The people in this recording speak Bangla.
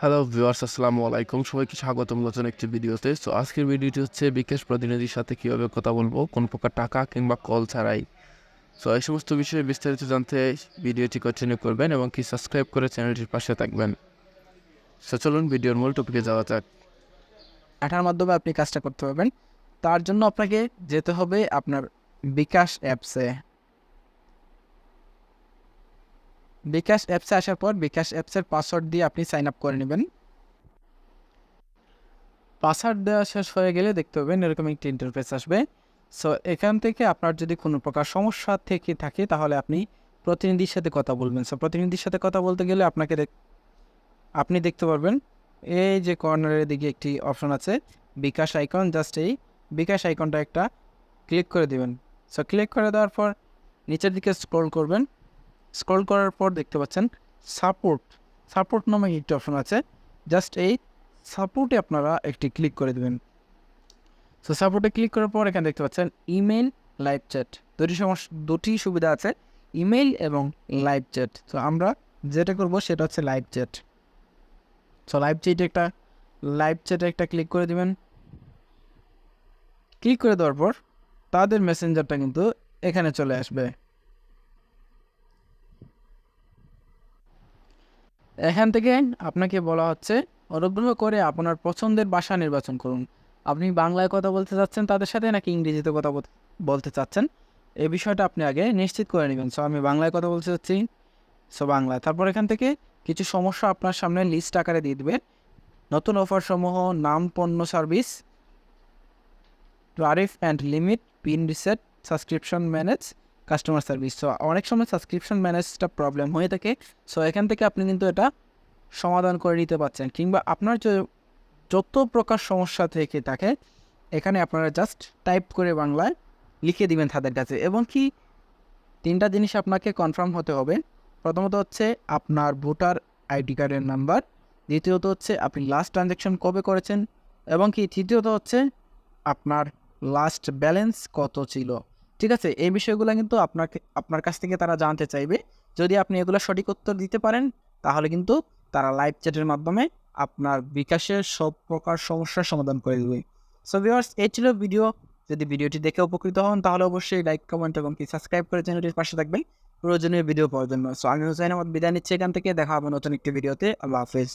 হ্যালো ভিউয়ার্স আসসালামু আলাইকুম। সবাইকে স্বাগতম নতুন একটি ভিডিওতে। সো আজকের ভিডিওটি হচ্ছে বিকাশ প্রতিনিধির সাথে কীভাবে কথা বলব, কোন প্রকার টাকা কিংবা কল ছাড়াই। সো এই সমস্ত বিষয়ে বিস্তারিত জানতে ভিডিওটি কন্টিনিউ করবেন এবং কি সাবস্ক্রাইব করে চ্যানেলটির পাশে থাকবেন। সো চলুন ভিডিওর মূল টপিকে যাওয়া যাক। এটার মাধ্যমে আপনি কাজটা করতে পারবেন। তার জন্য আপনাকে যেতে হবে আপনার বিকাশ অ্যাপসে। বিকাশ অ্যাপসে আসার পর বিকাশ অ্যাপসের পাসওয়ার্ড দিয়ে আপনি সাইন আপ করে নেবেন। পাসওয়ার্ড দেওয়া শেষ হয়ে গেলে দেখতে পাবেন এরকম একটি ইন্টারফেস আসবে। সো এখান থেকে আপনার যদি কোনো প্রকার সমস্যা থেকে থাকে, তাহলে আপনি প্রতিনিধির সাথে কথা বলবেন। সো প্রতিনিধির সাথে কথা বলতে গেলে আপনাকে আপনি দেখতে পারবেন, এই যে কর্নারের দিকে একটি অপশন আছে, বিকাশ আইকন জাস্ট এই বিকাশ আইকনটা একটা ক্লিক করে দিবেন। সো ক্লিক করে দেওয়ার পর নিচের দিকে স্ক্রল করবেন। স্ক্রল করার পর দেখতে পাচ্ছেন সাপোর্ট সাপোর্ট নামে একটি অপশন আছে। জাস্ট এই সাপোর্টে আপনারা একটি ক্লিক করে দেবেন। সো সাপোর্টে ক্লিক করার পর এখানে দেখতে পাচ্ছেন ইমেল লাইভ চ্যাট দুটি সমস্যা দুটি সুবিধা আছে ইমেল এবং লাইভ চ্যাট তো আমরা যেটা করব সেটা হচ্ছে লাইভ চ্যাট সো লাইভ চ্যাটে একটা লাইভ চ্যাটে একটা ক্লিক করে দেবেন। ক্লিক করে দেওয়ার পর তাদের মেসেঞ্জারটা কিন্তু এখানে চলে আসবে। এখান থেকে আপনাকে বলা হচ্ছে, অনুগ্রহ করে আপনার পছন্দের ভাষা নির্বাচন করুন। আপনি বাংলায় কথা বলতে চাচ্ছেন, তাদের সাথে নাকি ইংরেজিতে কথা বল- বলতে চাচ্ছেন? এই বিষয়টা আপনি আগে নিশ্চিত করে নেবেন। সো আমি বাংলায় কথা বলতে চাচ্ছি। সো বাংলা তারপর এখান থেকে কিছু সমস্যা আপনার সামনে লিস্ট আকারে দিয়ে দেবে। নতুন অফার সমূহ নাম, পণ্য service tariff and limit pin reset subscription manage customer service so অনেক সময় সাবস্ক্রিপশন ম্যানেজটা প্রবলেম হয়ে থাকে। সো এখান থেকে আপনি কিন্তু এটা সমাধান করে নিতে পারছেন। কিংবা আপনার যত প্রকার সমস্যা থেকে থাকে, এখানে আপনারা জাস্ট টাইপ করে বাংলায় লিখে দিবেন তাদের কাছে। এবং কি তিনটা জিনিস আপনাকে কনফার্ম হতে হবে। প্রথমত হচ্ছে আপনার ভোটার আইডি কার্ডের নাম্বার দ্বিতীয়ত হচ্ছে আপনি লাস্ট ট্রানজ্যাকশন কবে করেছেন। এবং কি তৃতীয়ত হচ্ছে আপনার লাস্ট ব্যালেন্স কত ছিল। ঠিক আছে? এই বিষয়গুলো কিন্তু আপনাকে আপনার কাছ থেকে তারা জানতে চাইবে। যদি আপনি এগুলো সঠিক উত্তর দিতে পারেন, তাহলে কিন্তু তারা লাইভ চ্যাটের মাধ্যমে আপনার বিকাশের সব প্রকার সমস্যার সমাধান করে দেবে। সো ভিউয়ার্স এই ছিল ভিডিও যদি ভিডিওটি দেখে উপকৃত হন, তাহলে অবশ্যই লাইক কমেন্ট এবং কি সাবস্ক্রাইব করে চ্যানেলটির পাশে থাকবেন প্রয়োজনীয় ভিডিও পাওয়ার জন্য। সো আমি হুসাইন আহমদ, বিদায় নিচ্ছি এখান থেকে। দেখা হবে নতুন একটি ভিডিওতে আল্লাহ হাফিজ।